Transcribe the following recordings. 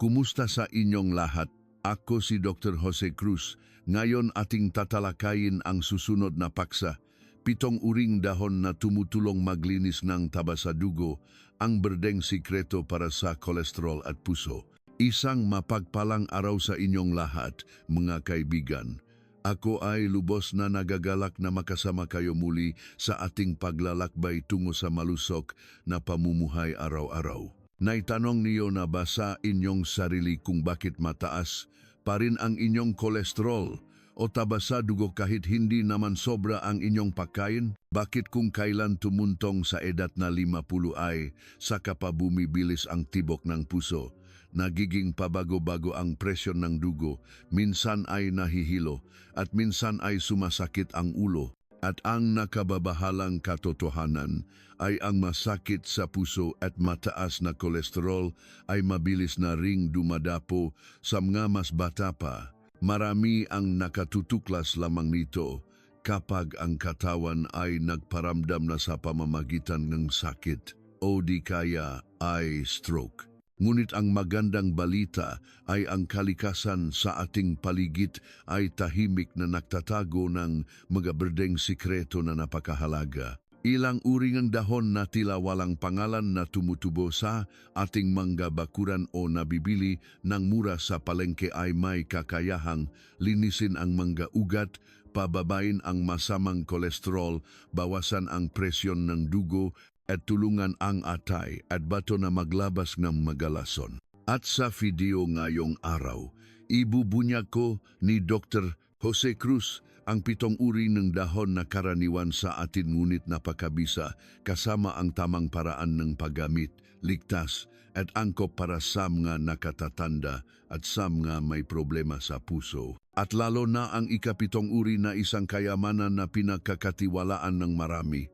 Kumusta sa inyong lahat? Ako si Dr. Jose Cruz. Ngayon ating tatalakayin ang susunod na paksa. Pitong uring dahon na tumutulong maglinis ng taba sa dugo, ang berdeng sikreto para sa kolesterol at puso. Isang mapagpalang araw sa inyong lahat, mga kaibigan. Ako ay lubos na nagagalak na makasama kayo muli sa ating paglalakbay tungo sa malusok na pamumuhay araw-araw. Naitanong niyo na ba sa inyong sarili kung bakit mataas pa rin ang inyong kolesterol o taba sa dugo kahit hindi naman sobra ang inyong pagkain? Bakit kung kailan tumuntong sa edad na 50 ay saka pa ang tibok ng puso? Nagiging pabago-bago ang presyon ng dugo, minsan ay nahihilo at minsan ay sumasakit ang ulo. At ang nakababahalang katotohanan ay ang masakit sa puso at mataas na kolesterol ay mabilis na ring dumadapo sa mga mas bata pa. Marami ang nakatutuklas lamang nito kapag ang katawan ay nagparamdam na sa pamamagitan ng sakit o di kaya ay stroke. Ngunit ang magandang balita ay ang kalikasan sa ating paligid ay tahimik na nagtatago ng mga berdeng sikreto na napakahalaga. Ilang uring ang dahon na tila walang pangalan na tumutubo sa ating mga bakuran o nabibili ng mura sa palengke ay may kakayahang linisin ang mga ugat, pababain ang masamang kolesterol, bawasan ang presyon ng dugo at tulungan ang atay at bato na maglabas ng magalason. At sa video ngayong araw, ibubunya ko ni Dr. Jose Cruz ang pitong uri ng dahon na karaniwan sa atin ngunit napakabisa kasama ang tamang paraan ng paggamit, ligtas at angkop para sa mga nakatatanda at sa mga may problema sa puso. At lalo na ang ikapitong uri na isang kayamanan na pinagkakatiwalaan ng marami,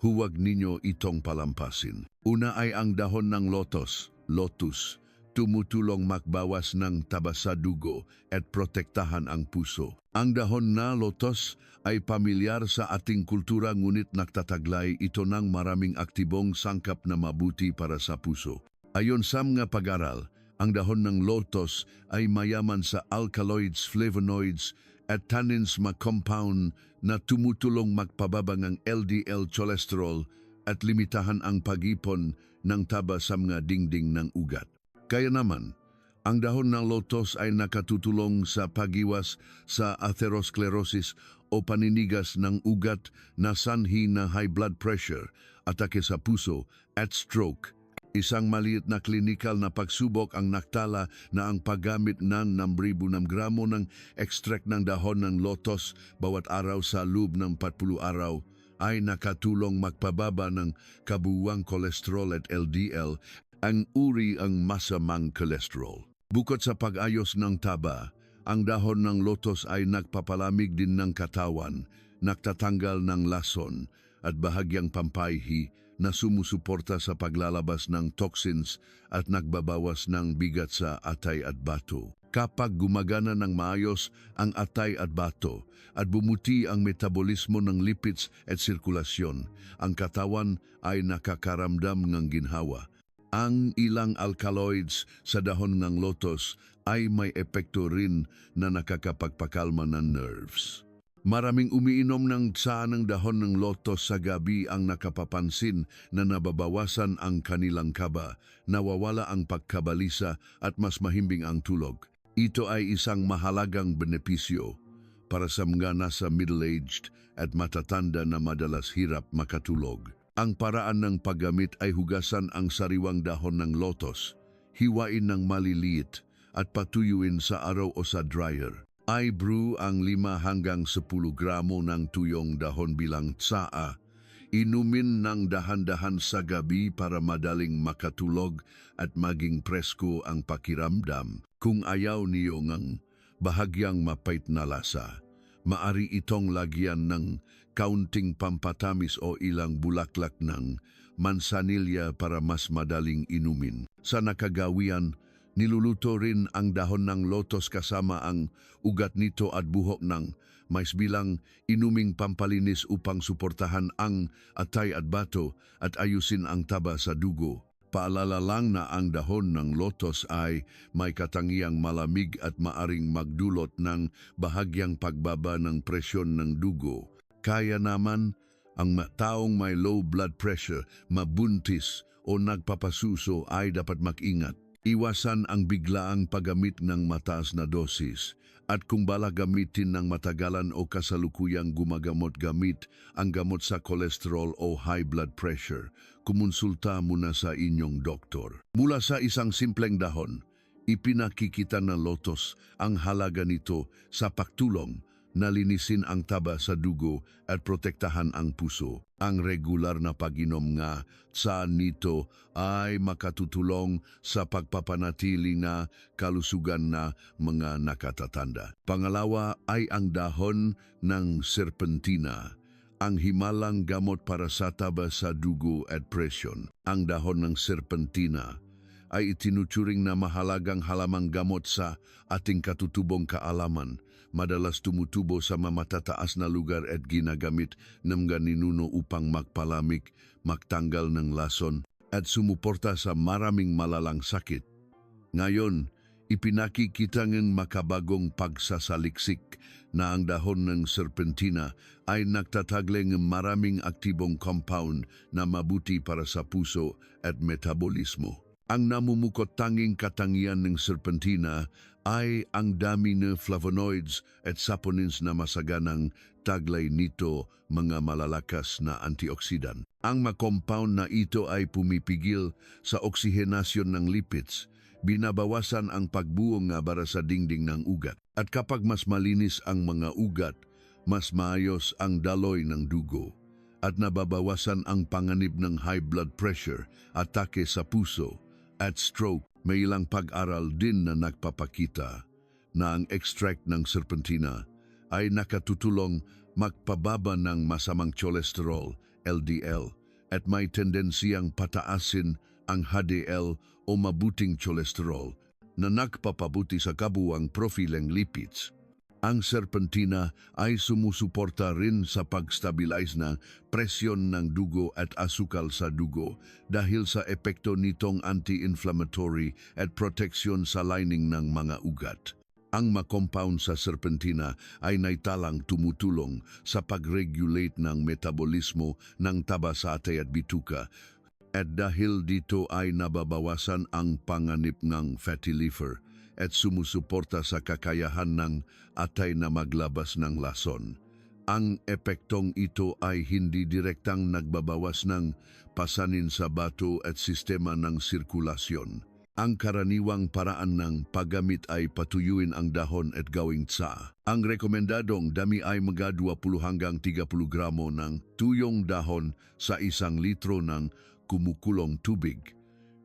huwag ninyo itong palampasin. Una ay ang dahon ng lotos, lotus, tumutulong makbawas ng taba dugo at protektahan ang puso. Ang dahon na lotos ay pamilyar sa ating kultura ngunit nagtataglay ito ng maraming aktibong sangkap na mabuti para sa puso. Ayon sa mga pag-aral, ang dahon ng lotos ay mayaman sa alkaloids, flavonoids at tannins ma-compound na tumutulong magpababa ng LDL cholesterol at limitahan ang pag-ipon ng taba sa mga dingding ng ugat. Kaya naman, ang dahon ng lotos ay nakatutulong sa pagiwas sa atherosclerosis o paninigas ng ugat na sanhi na high blood pressure, atake sa puso at stroke. Isang maliit na klinikal na pagsubok ang naktala na ang paggamit ng nambribo ng gramo ng extract ng dahon ng lotos bawat araw sa loob ng 40 araw ay nakatulong magpababa ng kabuwang kolesterol at LDL, ang uri ang masamang kolesterol. Bukod sa pag-ayos ng taba, ang dahon ng lotos ay nagpapalamig din ng katawan, nagtatanggal ng lason at bahagyang pampayhi na sumusuporta sa paglalabas ng toxins at nagbabawas ng bigat sa atay at bato. Kapag gumagana ng maayos ang atay at bato at bumuti ang metabolismo ng lipids at sirkulasyon, ang katawan ay nakakaramdam ng ginhawa. Ang ilang alkaloids sa dahon ng lotos ay may epekto rin na nakakapagpakalma ng nerves. Maraming umiinom ng tsa ng dahon ng lotos sa gabi ang nakapapansin na nababawasan ang kanilang kaba, nawawala ang pagkabalisa at mas mahimbing ang tulog. Ito ay isang mahalagang benepisyo para sa mga nasa middle-aged at matatanda na madalas hirap makatulog. Ang paraan ng paggamit ay hugasan ang sariwang dahon ng lotos, hiwain ng maliliit at patuyuin sa araw o sa dryer. I-brew ang 5 hanggang 10 gramo ng tuyong dahon bilang tsaa. Inumin ng dahan-dahan sa gabi para madaling makatulog at maging presko ang pakiramdam. Kung ayaw niyo ng bahagyang mapait na lasa, maari itong lagyan ng kaunting pampatamis o ilang bulaklak ng mansanilya para mas madaling inumin. Sa nakagawian, Niluluto rin ang dahon ng lotos kasama ang ugat nito at buhok ng mais bilang inuming pampalinis upang suportahan ang atay at bato at ayusin ang taba sa dugo. Paalala lang na ang dahon ng lotos ay may katangiang malamig at maaring magdulot ng bahagyang pagbaba ng presyon ng dugo. Kaya naman ang taong may low blood pressure, mabuntis o nagpapasuso ay dapat makingat. Iwasan ang biglaang paggamit ng mataas na dosis at kung bala gamitin ng matagalan o kasalukuyang gumagamot gamit ang gamot sa kolesterol o high blood pressure, kumonsulta muna sa inyong doktor. Mula sa isang simpleng dahon, ipinakikita ng lotos ang halaga nito sa pagtulong na linisin ang taba sa dugo at protektahan ang puso. Ang regular na pag-inom nga sa nito ay makatutulong sa pagpapanatili na kalusugan na mga nakatatanda. Pangalawa ay ang dahon ng serpentina ang himalang gamot para sa taba sa dugo at presyon. Ang dahon ng serpentina ay itinuturing na mahalagang halamang gamot sa ating katutubong kaalaman. Madalas tumutubo sa mamatataas na lugar at ginagamit ng ganinuno upang magpalamig, magtanggal ng lason at sumuporta sa maraming malalang sakit. Ngayon, ipinakikita ng makabagong pagsasaliksik na ang dahon ng serpentina ay nagtataglay ng maraming aktibong compound na mabuti para sa puso at metabolismo. Ang namumukot tanging katangian ng serpentina ay ang dami ng flavonoids at saponins na masaganang taglay nito mga malalakas na antioksidan. Ang makompound na ito ay pumipigil sa oksihenasyon ng lipids, binabawasan ang pagbuo nga para sa dingding ng ugat. At kapag mas malinis ang mga ugat, mas maayos ang daloy ng dugo at nababawasan ang panganib ng high blood pressure, atake sa puso, at stroke, may ilang pag-aral din na nagpapakita na ang extract ng serpentina ay nakatutulong magpababa ng masamang cholesterol, LDL, at may tendensiyang pataasin ang HDL o mabuting cholesterol na nagpapabuti sa kabuang profileng lipids. Ang serpentina ay sumusuporta rin sa pag-stabilize ng presyon ng dugo at asukal sa dugo dahil sa epekto nitong anti-inflammatory at proteksyon sa lining ng mga ugat. Ang makompound sa serpentina ay naitalang tumutulong sa pag-regulate ng metabolismo ng taba sa atay at bituka at dahil dito ay nababawasan ang panganib ng fatty liver at sumusuporta sa kakayahan ng atay na maglabas ng lason. Ang epektong ito ay hindi direktang nagbabawas ng pasanin sa bato at sistema ng sirkulasyon. Ang karaniwang paraan ng paggamit ay patuyuin ang dahon at gawing tsa. Ang rekomendadong dami ay mga 20 hanggang 30 gramo ng tuyong dahon sa isang litro ng kumukulong tubig.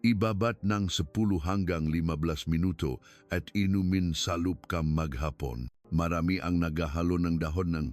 Ibabat ng 10 hanggang 15 minuto at inumin sa lupkam maghapon. Marami ang naghahalo ng dahon ng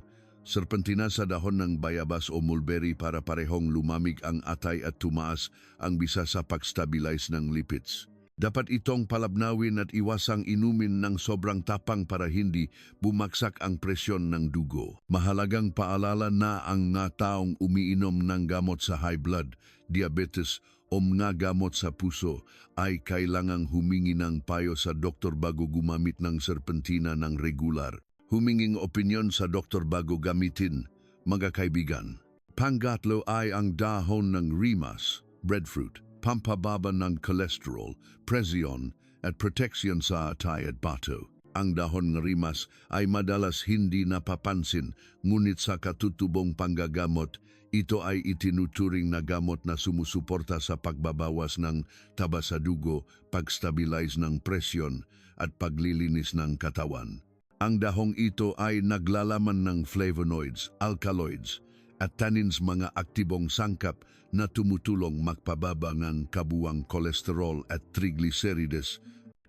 serpentina sa dahon ng bayabas o mulberry para parehong lumamig ang atay at tumaas ang bisa sa pag-stabilize ng lipids. Dapat itong palabnawin at iwasang inumin ng sobrang tapang para hindi bumaksak ang presyon ng dugo. Mahalagang paalala na ang nga taong umiinom ng gamot sa high blood, diabetes o mga gamot sa puso ay kailangang humingi ng payo sa doktor bago gumamit ng serpentina ng regular. Huminging opinyon sa doktor bago gamitin, mga kaibigan. Pangatlo ay ang dahon ng rimas, breadfruit pampababa ng cholesterol, presyon at proteksyon sa atay at bato. Ang dahon ng rimas ay madalas hindi napapansin ngunit sa katutubong panggagamot, ito ay itinuturing na gamot na sumusuporta sa pagbabawas ng taba sa dugo, pag-stabilize ng presyon at paglilinis ng katawan. Ang dahong ito ay naglalaman ng flavonoids, alkaloids, at tannins mga aktibong sangkap na tumutulong magpababa ng kabuang kolesterol at triglycerides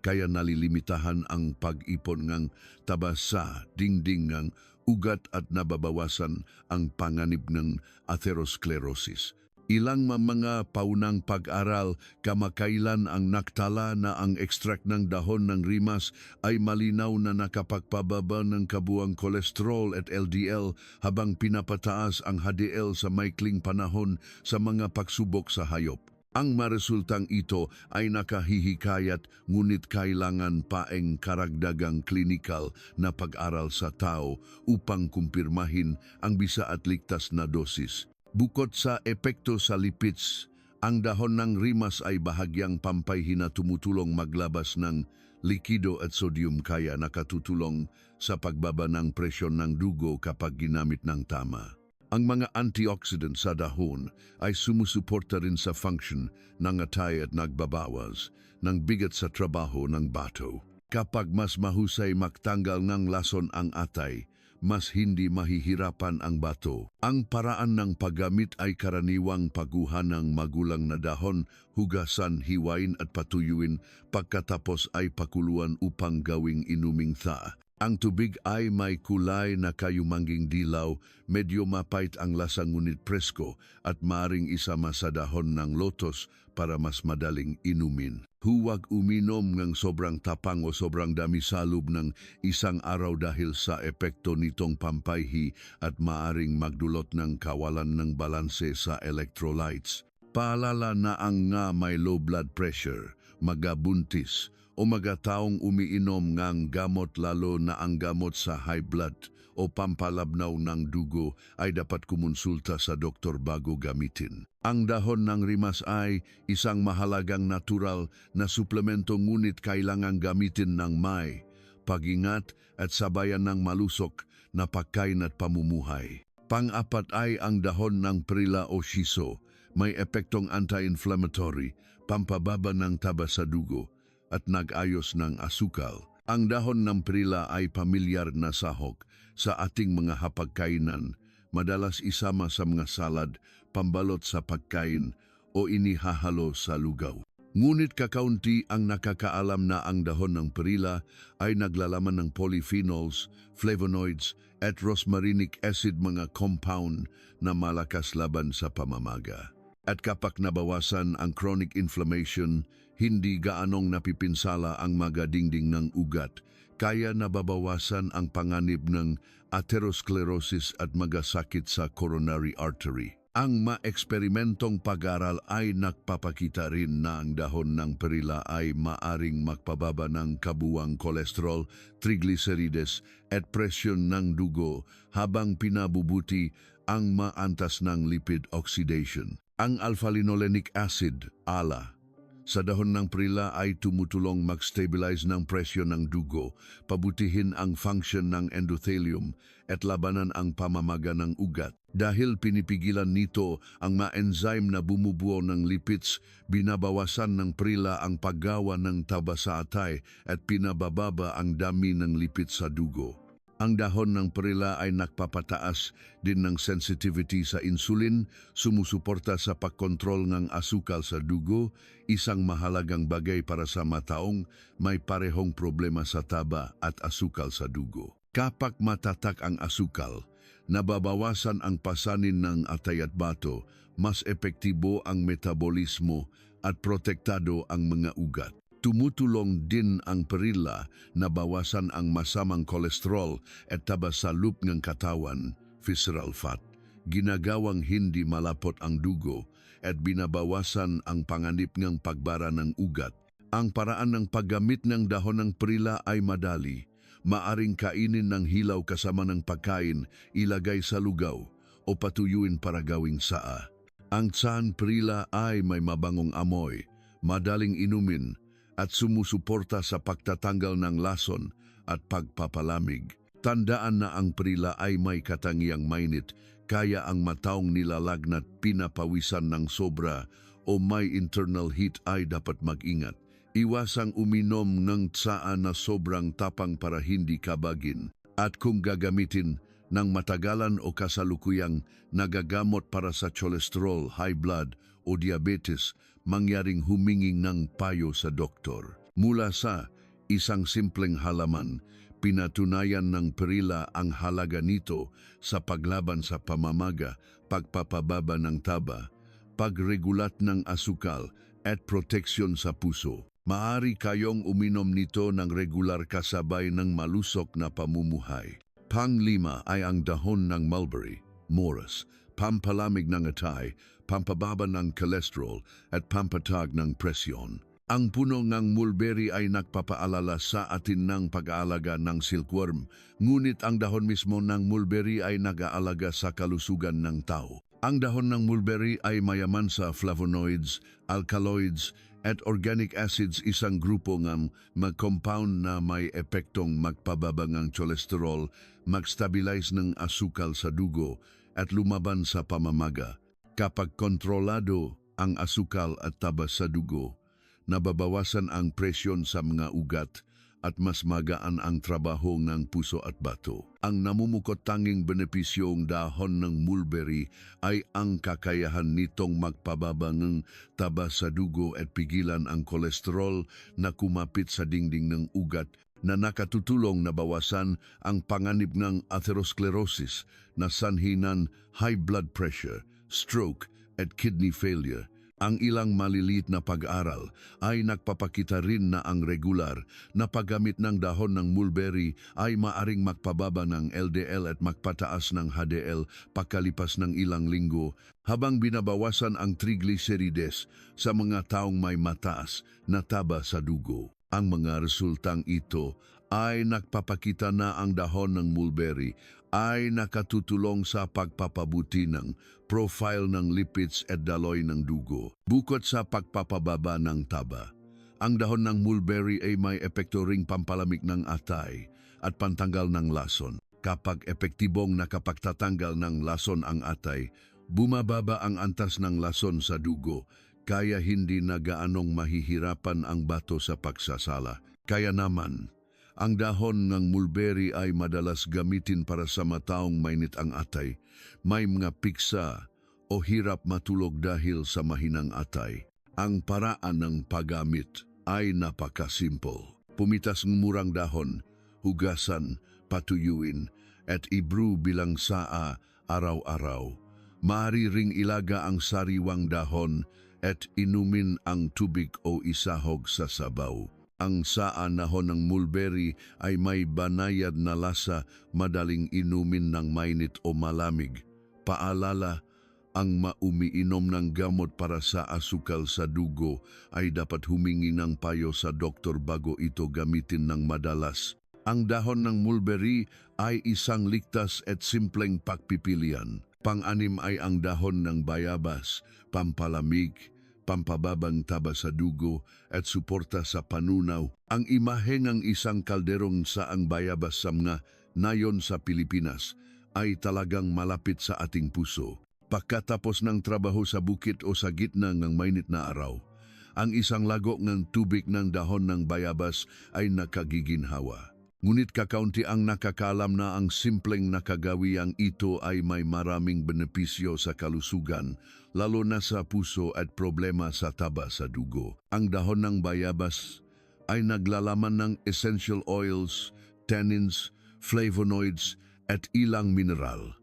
kaya nalilimitahan ang pag-ipon ng taba sa dingding ng ugat at nababawasan ang panganib ng atherosclerosis. Ilang mga paunang pag-aral kamakailan ang naktala na ang extract ng dahon ng rimas ay malinaw na nakapagpababa ng kabuang kolesterol at LDL habang pinapataas ang HDL sa maikling panahon sa mga pagsubok sa hayop. Ang maresultang ito ay nakahihikayat ngunit kailangan paeng karagdagang klinikal na pag-aral sa tao upang kumpirmahin ang bisa at ligtas na dosis. Bukod sa epekto sa lipids, ang dahon ng rimas ay bahagyang pampayhi na tumutulong maglabas ng likido at sodium kaya nakatutulong sa pagbaba ng presyon ng dugo kapag ginamit ng tama. Ang mga antioxidant sa dahon ay sumusuporta rin sa function ng atay at nagbabawas ng bigat sa trabaho ng bato. Kapag mas mahusay magtanggal ng lason ang atay, mas hindi mahihirapan ang bato. Ang paraan ng paggamit ay karaniwang paguhan ng magulang na dahon, hugasan, hiwain at patuyuin pagkatapos ay pakuluan upang gawing inuming tha. Ang tubig ay may kulay na kayumanging dilaw, medyo mapait ang lasa ngunit presko at maring isama sa dahon ng lotos para mas madaling inumin. Huwag uminom ng sobrang tapang o sobrang dami sa loob ng isang araw dahil sa epekto nitong pampayhi at maaring magdulot ng kawalan ng balanse sa electrolytes. Paalala na ang nga may low blood pressure, magabuntis, o magataong umiinom ngang gamot lalo na ang gamot sa high blood o pampalabnaw ng dugo ay dapat kumonsulta sa doktor bago gamitin. Ang dahon ng rimas ay isang mahalagang natural na suplemento ngunit kailangang gamitin ng may, pagingat at sabayan ng malusok na pagkain at pamumuhay. Pang-apat ay ang dahon ng prila o shiso, may epektong anti-inflammatory, pampababa ng taba sa dugo, at nag-ayos ng asukal. Ang dahon ng prila ay pamilyar na sahok sa ating mga hapagkainan, madalas isama sa mga salad, pambalot sa pagkain o inihahalo sa lugaw. Ngunit kakaunti ang nakakaalam na ang dahon ng perila ay naglalaman ng polyphenols, flavonoids at rosmarinic acid mga compound na malakas laban sa pamamaga. At kapag nabawasan ang chronic inflammation, hindi gaanong napipinsala ang mga dingding ng ugat, kaya nababawasan ang panganib ng atherosclerosis at mga sakit sa coronary artery. Ang maeksperimentong pag-aral ay nagpapakita rin na ang dahon ng perila ay maaring magpababa ng kabuwang kolesterol, triglycerides at presyon ng dugo habang pinabubuti ang maantas ng lipid oxidation. Ang alpha-linolenic acid, ALA, sa dahon ng prila ay tumutulong mag-stabilize ng presyon ng dugo, pabutihin ang function ng endothelium at labanan ang pamamaga ng ugat. Dahil pinipigilan nito ang ma-enzyme na bumubuo ng lipids, binabawasan ng prila ang paggawa ng taba sa atay at pinabababa ang dami ng lipids sa dugo. Ang dahon ng perila ay nagpapataas din ng sensitivity sa insulin, sumusuporta sa pagkontrol ng asukal sa dugo, isang mahalagang bagay para sa mataong may parehong problema sa taba at asukal sa dugo. Kapag matatak ang asukal, nababawasan ang pasanin ng atay at bato, mas epektibo ang metabolismo at protektado ang mga ugat. Tumutulong din ang perila na bawasan ang masamang kolesterol at taba sa loop ng katawan, visceral fat, ginagawang hindi malapot ang dugo at binabawasan ang panganib ng pagbara ng ugat. Ang paraan ng paggamit ng dahon ng perila ay madali. Maaring kainin ng hilaw kasama ng pagkain, ilagay sa lugaw o patuyuin para gawing saa. Ang tsan perila ay may mabangong amoy, madaling inumin, at sumusuporta sa pagtatanggal ng lason at pagpapalamig. Tandaan na ang prila ay may katangiang mainit, kaya ang mataong nilalagnat pinapawisan ng sobra o may internal heat ay dapat mag-ingat. Iwasang uminom ng tsaan na sobrang tapang para hindi kabagin. At kung gagamitin ng matagalan o kasalukuyang nagagamot para sa cholesterol, high blood o diabetes, mangyaring huminging ng payo sa doktor. Mula sa isang simpleng halaman, pinatunayan ng perila ang halaga nito sa paglaban sa pamamaga, pagpapababa ng taba, pagregulat ng asukal at proteksyon sa puso. Maari kayong uminom nito ng regular kasabay ng malusok na pamumuhay. Panglima ay ang dahon ng mulberry, morus, pampalamig ng atay, pampababa ng cholesterol at pampatag ng presyon. Ang puno ng mulberry ay nagpapaalala sa atin ng pag-aalaga ng silkworm, ngunit ang dahon mismo ng mulberry ay nag-aalaga sa kalusugan ng tao. Ang dahon ng mulberry ay mayaman sa flavonoids, alkaloids, at organic acids isang grupo ng mag-compound na may epektong magpababa ng cholesterol, mag-stabilize ng asukal sa dugo, at lumaban sa pamamaga. Kapag kontrolado ang asukal at taba sa dugo, nababawasan ang presyon sa mga ugat at mas magaan ang trabaho ng puso at bato. Ang namumukot tanging benepisyong dahon ng mulberry ay ang kakayahan nitong magpababa taba sa dugo at pigilan ang kolesterol na kumapit sa dingding ng ugat na nakatutulong na bawasan ang panganib ng atherosclerosis na sanhinan high blood pressure, stroke at kidney failure ang ilang maliliit na pag-aral ay nagpapakita rin na ang regular na paggamit ng dahon ng mulberry ay maaring magpababa ng LDL at magpataas ng HDL pagkalipas ng ilang linggo habang binabawasan ang triglycerides sa mga taong may mataas na taba sa dugo. Ang mga resultang ito ay nagpapakita na ang dahon ng mulberry ay nakatutulong sa pagpapabuti ng profile ng lipids at daloy ng dugo. Bukod sa pagpapababa ng taba, ang dahon ng mulberry ay may epekto ring pampalamig ng atay at pantanggal ng lason. Kapag epektibong nakapagtatanggal ng lason ang atay, bumababa ang antas ng lason sa dugo kaya hindi na gaanong mahihirapan ang bato sa pagsasala. Kaya naman, ang dahon ng mulberry ay madalas gamitin para sa mataong mainit ang atay. May mga piksa o hirap matulog dahil sa mahinang atay. Ang paraan ng paggamit ay napakasimple. Pumitas ng murang dahon, hugasan, patuyuin, at ibrew bilang saa araw-araw. Maaari ring ilaga ang sariwang dahon at inumin ang tubig o isahog sa sabaw. Ang saanahon ng mulberry ay may banayad na lasa, madaling inumin ng mainit o malamig. Paalala, ang maumiinom ng gamot para sa asukal sa dugo ay dapat humingi ng payo sa doktor bago ito gamitin ng madalas. Ang dahon ng mulberry ay isang ligtas at simpleng pagpipilian. Pang-anim ay ang dahon ng bayabas, pampalamig, pampababang taba sa dugo at suporta sa panunaw, ang imahe ng isang kalderong sa ang bayabas sa nayon sa Pilipinas ay talagang malapit sa ating puso. Pagkatapos ng trabaho sa bukit o sa gitna ng mainit na araw, ang isang lago ng tubig ng dahon ng bayabas ay nakagiginhawa. Ngunit kakaunti ang nakakalam na ang simpleng nakagawiang ito ay may maraming benepisyo sa kalusugan, lalo na sa puso at problema sa taba sa dugo. Ang dahon ng bayabas ay naglalaman ng essential oils, tannins, flavonoids at ilang mineral.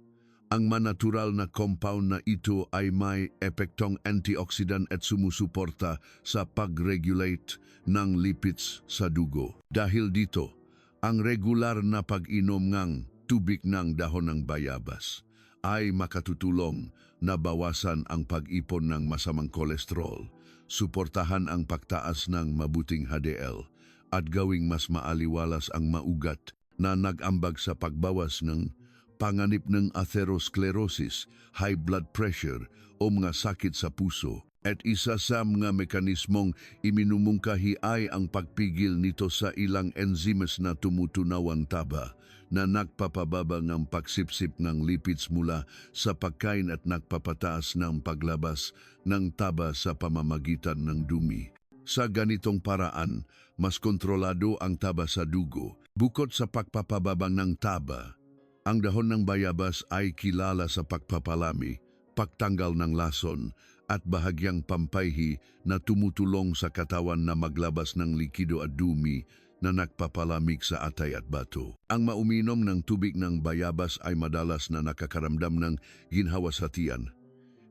Ang manatural na compound na ito ay may epektong antioxidant at sumusuporta sa pag-regulate ng lipids sa dugo. Dahil dito, ang regular na pag-inom ng tubig ng dahon ng bayabas ay makatutulong na bawasan ang pag-ipon ng masamang kolesterol, suportahan ang pagtaas ng mabuting HDL at gawing mas maaliwalas ang maugat na nag-ambag sa pagbawas ng panganib ng atherosclerosis, high blood pressure o mga sakit sa puso at isa sa mga mekanismong iminumungkahi ay ang pagpigil nito sa ilang enzymes na tumutunawang taba na nagpapababa ng pagsipsip ng lipids mula sa pagkain at nagpapataas ng paglabas ng taba sa pamamagitan ng dumi. Sa ganitong paraan, mas kontrolado ang taba sa dugo. Bukod sa pagpapababa ng taba, ang dahon ng bayabas ay kilala sa pagpapalami, pagtanggal ng lason at bahagyang pampayhi na tumutulong sa katawan na maglabas ng likido at dumi na nagpapalamig sa atay at bato. Ang mauminom ng tubig ng bayabas ay madalas na nakakaramdam ng ginhawa sa tiyan,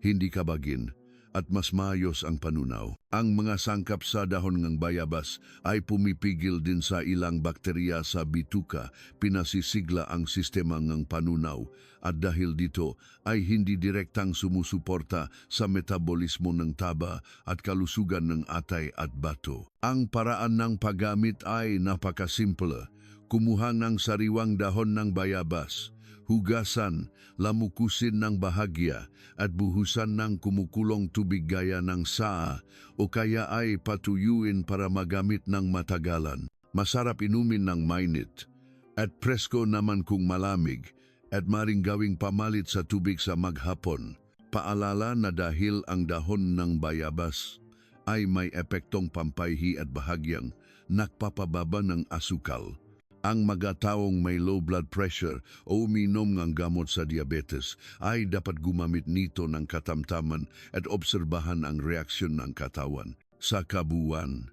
hindi kabagin, at mas maayos ang panunaw. Ang mga sangkap sa dahon ng bayabas ay pumipigil din sa ilang bakterya sa bituka, pinasisigla ang sistema ng panunaw at dahil dito ay hindi direktang sumusuporta sa metabolismo ng taba at kalusugan ng atay at bato. Ang paraan ng paggamit ay napakasimple. Kumuha ng sariwang dahon ng bayabas, hugasan, lamukusin ng bahagya at buhusan ng kumukulong tubig gaya ng saa o kaya ay patuyuin para magamit ng matagalan. Masarap inumin ng mainit at presko naman kung malamig at maring gawing pamalit sa tubig sa maghapon. Paalala na dahil ang dahon ng bayabas ay may epektong pampayhi at bahagyang nakpapababa ng asukal. Ang magataong may low blood pressure o uminom ng gamot sa diabetes ay dapat gumamit nito ng katamtaman at obserbahan ang reaksyon ng katawan. Sa kabuuan,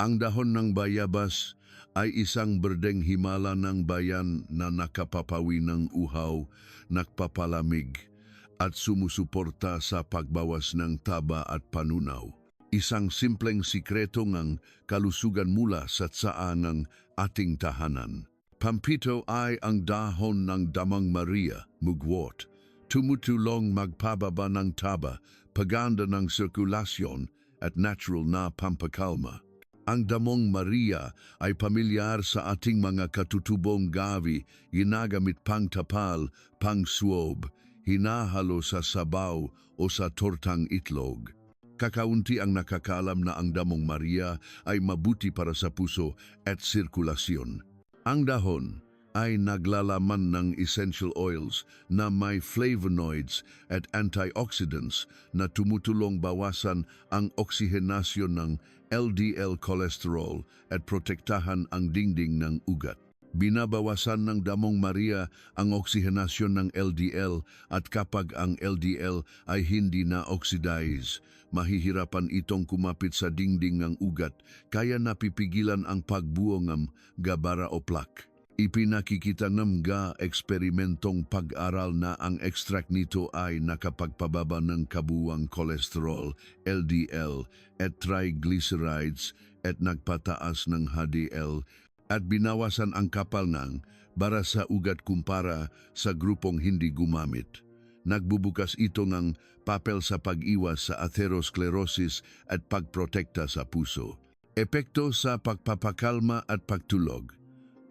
ang dahon ng bayabas ay isang berdeng himala ng bayan na nakapapawi ng uhaw, nakpapalamig at sumusuporta sa pagbawas ng taba at panunaw. Isang simpleng sikreto ng kalusugan mula sa tsaan ng ating tahanan. Pampito ay ang dahon ng damang Maria, mugwort. Tumutulong magpababa ng taba, paganda ng sirkulasyon at natural na pampakalma. Ang damong Maria ay pamilyar sa ating mga katutubong gavi, ginagamit pang tapal, pang suob, hinahalo sa sabaw o sa tortang itlog. Kakaunti ang nakakalam na ang damong Maria ay mabuti para sa puso at sirkulasyon. Ang dahon ay naglalaman ng essential oils na may flavonoids at antioxidants na tumutulong bawasan ang oksihenasyon ng LDL cholesterol at protektahan ang dingding ng ugat. Binabawasan ng damong Maria ang oksihenasyon ng LDL at kapag ang LDL ay hindi na oxidize, mahihirapan itong kumapit sa dingding ng ugat kaya napipigilan ang pagbuo ng gabara o plaque. Ipinakikita ng ga eksperimentong pag-aral na ang extract nito ay nakapagpababa ng kabuwang kolesterol, LDL, at triglycerides at nagpataas ng HDL at binawasan ang kapal ng bara sa ugat kumpara sa grupong hindi gumamit. Nagbubukas ito ng papel sa pag-iwas sa atherosclerosis at pagprotekta sa puso. Epekto sa pagpapakalma at pagtulog.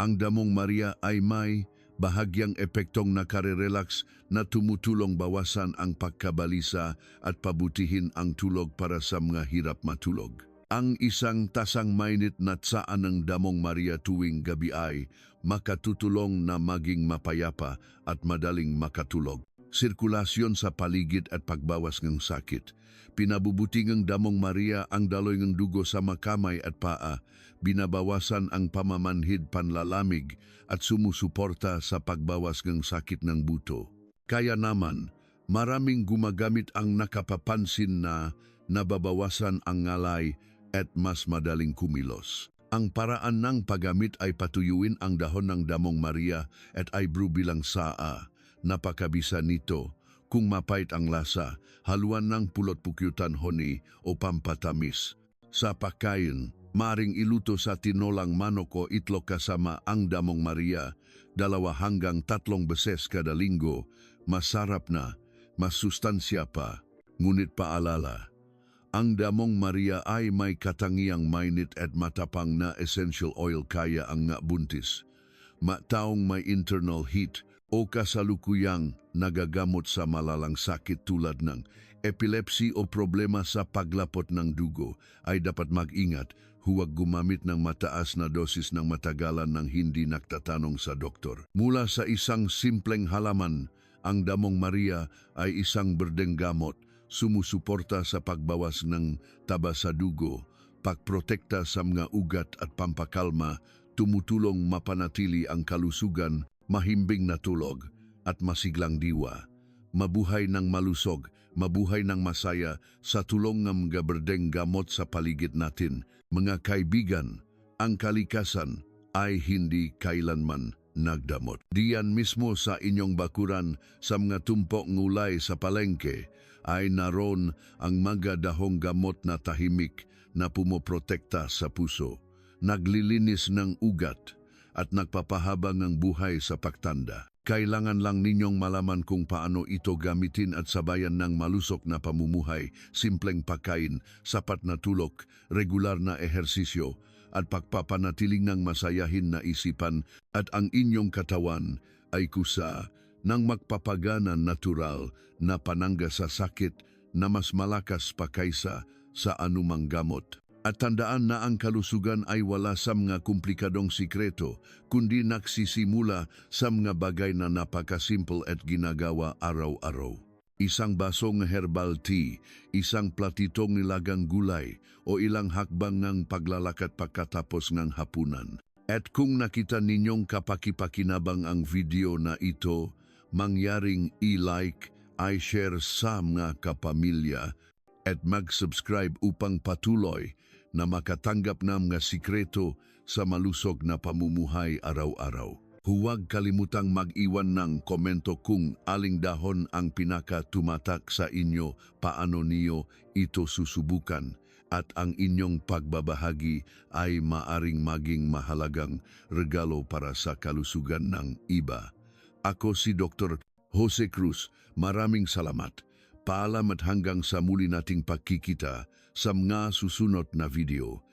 Ang damong Maria ay may bahagyang epektong nakarerelax na tumutulong bawasan ang pagkabalisa at pabutihin ang tulog para sa mga hirap matulog. Ang isang tasang mainit na tsaan ng damong Maria tuwing gabi ay makatutulong na maging mapayapa at madaling makatulog. Sirkulasyon sa paligid at pagbawas ng sakit. Pinabubuti ng damong Maria ang daloy ng dugo sa makamay at paa, binabawasan ang pamamanhid panlalamig at sumusuporta sa pagbawas ng sakit ng buto. Kaya naman, maraming gumagamit ang nakapapansin na nababawasan ang ngalay at mas madaling kumilos. Ang paraan ng paggamit ay patuyuin ang dahon ng damong Maria at brew bilang saa. Napakabisa nito kung mapait ang lasa, haluan ng pulot pukyutan honi o pampatamis. Sa pagkain, maring iluto sa tinolang manok o itlog kasama ang damong Maria, dalawa hanggang tatlong beses kada linggo, masarap na, masustansya pa, ngunit paalala. Ang damong Maria ay may katangiang mainit at matapang na essential oil kaya ang nga buntis. Mataong may internal heat o kasalukuyang nagagamot sa malalang sakit tulad ng epilepsy o problema sa paglapot ng dugo ay dapat mag-ingat huwag gumamit ng mataas na dosis ng matagalan ng hindi naktatanong sa doktor. Mula sa isang simpleng halaman, ang damong Maria ay isang berdeng gamot, sumusuporta sa pagbawas ng taba sa dugo, pagprotekta sa mga ugat at pampakalma, tumutulong mapanatili ang kalusugan mahimbing na tulog at masiglang diwa. Mabuhay ng malusog, mabuhay ng masaya sa tulong ng gaberdeng gamot sa paligid natin. Mga kaibigan, ang kalikasan ay hindi kailanman nagdamot. Diyan mismo sa inyong bakuran sa mga tumpok ngulay sa palengke ay naroon ang mga dahong gamot na tahimik na pumoprotekta sa puso, naglilinis ng ugat at nagpapahaba ng buhay sa pagtanda. Kailangan lang ninyong malaman kung paano ito gamitin at sabayan ng malusok na pamumuhay, simpleng pagkain, sapat na tulog, regular na ehersisyo, at pagpapanatiling ng masayahin na isipan at ang inyong katawan ay kusa ng magpapagana natural na panangga sa sakit na mas malakas pa kaysa sa anumang gamot. At tandaan na ang kalusugan ay wala sa mga komplikadong sikreto, kundi nagsisimula sa mga bagay na napakasimple at ginagawa araw-araw. Isang basong herbal tea, isang platitong nilagang gulay, o ilang hakbang ng paglalakad pagkatapos ng hapunan. At kung nakita ninyong kapakipakinabang ang video na ito, mangyaring i-like, i-share sa mga kapamilya, at mag-subscribe upang patuloy na makatanggap ng mga sikreto sa malusog na pamumuhay araw-araw. Huwag kalimutang mag-iwan ng komento kung aling dahon ang pinaka tumatak sa inyo, paano niyo ito susubukan, at ang inyong pagbabahagi ay maaring maging mahalagang regalo para sa kalusugan ng iba. Ako si Dr. Jose Cruz. Maraming salamat. Paalam at hanggang sa muli nating pagkikita sa mga susunod na video.